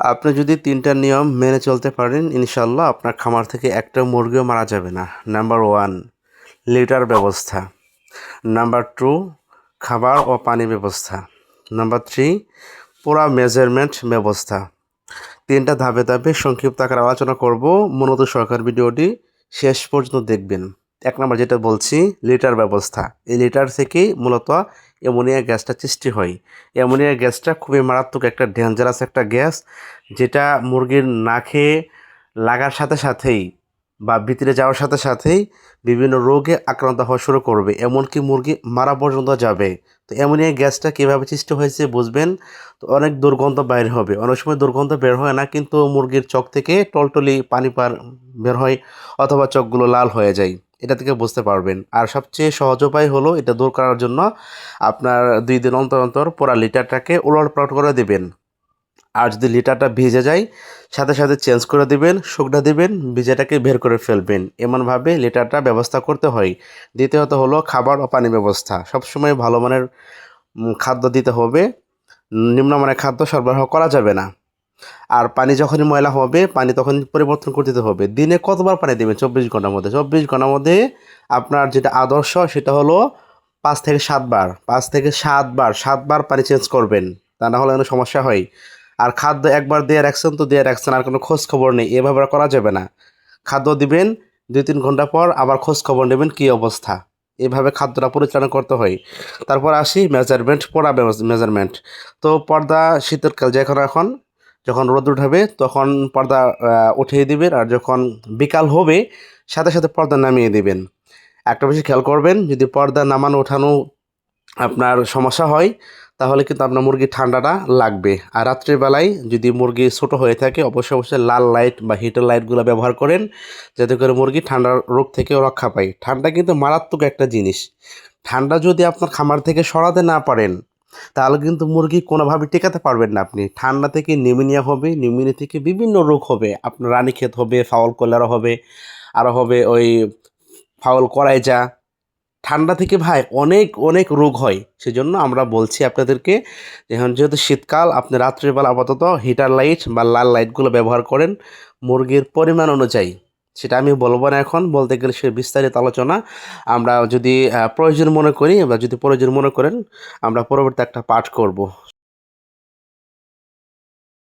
আপনি যদি তিনটা নিয়ম মেনে চলতে পারেন ইনশাল্লাহ আপনার খামার থেকে একটা মুরগিও মারা যাবে না। নাম্বার ওয়ান, লিটার ব্যবস্থা। নাম্বার টু, খাবার ও পানি ব্যবস্থা। নাম্বার থ্রি, পুরা মেজারমেন্ট ব্যবস্থা। তিনটা ধাপে ধাপে সংক্ষিপ্ত আকারে আলোচনা করব। মূলত সরকার ভিডিওটি শেষ পর্যন্ত দেখবেন। এক নম্বর যেটা বলছি, লিটার ব্যবস্থা। এই লিটার থেকেই মূলত অ্যামোনিয়া গ্যাসটা সৃষ্টি হয়। অ্যামোনিয়া গ্যাসটা খুবই মারাত্মক একটা ডেঞ্জারাস একটা গ্যাস, যেটা মুরগির নাকে লাগার সাথে সাথেই বা ভিতরে যাওয়ার সাথে সাথেই বিভিন্ন রোগে আক্রান্ত হওয়া শুরু করবে। এমনকি মুরগি মারা পর্যন্ত যাবে। তো অ্যামোনিয়া গ্যাসটা কীভাবে সৃষ্টি হয়েছে বুঝবেন? তো অনেক দুর্গন্ধ বাইর হবে। অনেক সময় দুর্গন্ধ বের হয় না, কিন্তু মুরগির চোখ থেকে টলটলি পানি পার বের হয় অথবা চোখগুলো লাল হয়ে যায়। এটা থেকে বুঝতে পারবেন। আর সবচেয়ে সহজ উপায় হলো এটা দূর করার জন্য আপনার দুই দিন অন্তর অন্তর পুরা লিটারটাকে উলট পালট করে দেবেন। আর যদি লিটারটা ভিজে যায়, সাথে সাথে চেঞ্জ করে দিবেন, শুকনা দিবেন, ভিজাটাকে বের করে ফেলবেন। এমনভাবে লিটারটা ব্যবস্থা করতে হয়। দ্বিতীয়ত হলো খাবার ও পানি ব্যবস্থা। সবসময় ভালো মানের খাদ্য দিতে হবে। নিম্নমানের খাদ্য সরবরাহ করা যাবে না। আর পানি যখনই ময়লা হবে, পানি তখন পরিবর্তন করে দিতে হবে। দিনে কতবার পানি দেবেন? চব্বিশ ঘণ্টার মধ্যে। চব্বিশ ঘণ্টার মধ্যে আপনার যেটা আদর্শ, সেটা হলো পাঁচ থেকে সাতবার। পাঁচ থেকে সাতবার সাতবার পানি চেঞ্জ করবেন। তা না হলে অনেক সমস্যা হয়। আর খাদ্য একবার দিয়ে রাখছেন তো দিয়ে রাখছেন, আর কোনো খোঁজ খবর নেই। এভাবে করা যাবে না। খাদ্য দিবেন দুই তিন ঘণ্টা পর আবার খোঁজ খবর নেবেন কী অবস্থা। এভাবে খাদ্যটা পরিচালনা করতে হয়। তারপর আসি মেজারমেন্ট পড়া মেজারমেন্ট তো পর্দা শীতের কাল, যখন এখন, যখন রোদ উঠাবে, তখন পর্দা উঠিয়ে দিবেন, আর যখন বিকাল হবে, সাথে সাথে পর্দা নামিয়ে দিবেন। একটা বেশি খেয়াল করবেন, যদি পর্দা নামানো, ওঠানো আপনার সমস্যা হয় তাহলে কিন্তু আপনার মুরগি ঠান্ডাটা লাগবে। আর রাত্রিবেলায় যদি মুরগি ছোটো হয়ে থাকে, অবশ্যই অবশ্যই লাল লাইট বা হিটার লাইটগুলো ব্যবহার করেন, যাতে করে মুরগি ঠান্ডার রোগ থেকে রক্ষা পায়। ঠান্ডা কিন্তু মারাত্মক একটা জিনিস। ঠান্ডা যদি আপনার খামার থেকে সরাতে না পারেন, তাহলে কিন্তু মুরগি কোনোভাবে টেকাতে পারবেন না আপনি। ঠান্ডা থেকে নিউমোনিয়া হবে, নিউমোনিয়া থেকে বিভিন্ন রোগ হবে। আপনার রানীক্ষেত হবে, ফাউল কলেরা হবে, আরও হবে ওই ফাউল করাই যা ঠান্ডা থেকে ভাই অনেক অনেক রোগ হয়। সেজন্য আমরা বলছি আপনাদেরকে এখন যেহেতু শীতকাল, আপনি রাত্রিবেলা আপাতত হিটার লাইট বা লাল লাইটগুলো ব্যবহার করেন মুরগির পরিমাণ অনুযায়ী। সেটা আমি বলব না এখন, বলতে গেলে সে বিস্তারিত আলোচনা। আমরা যদি প্রয়োজন মনে করি বা যদি প্রয়োজন মনে করেন, আমরা পরবর্তী একটা পাঠ করব।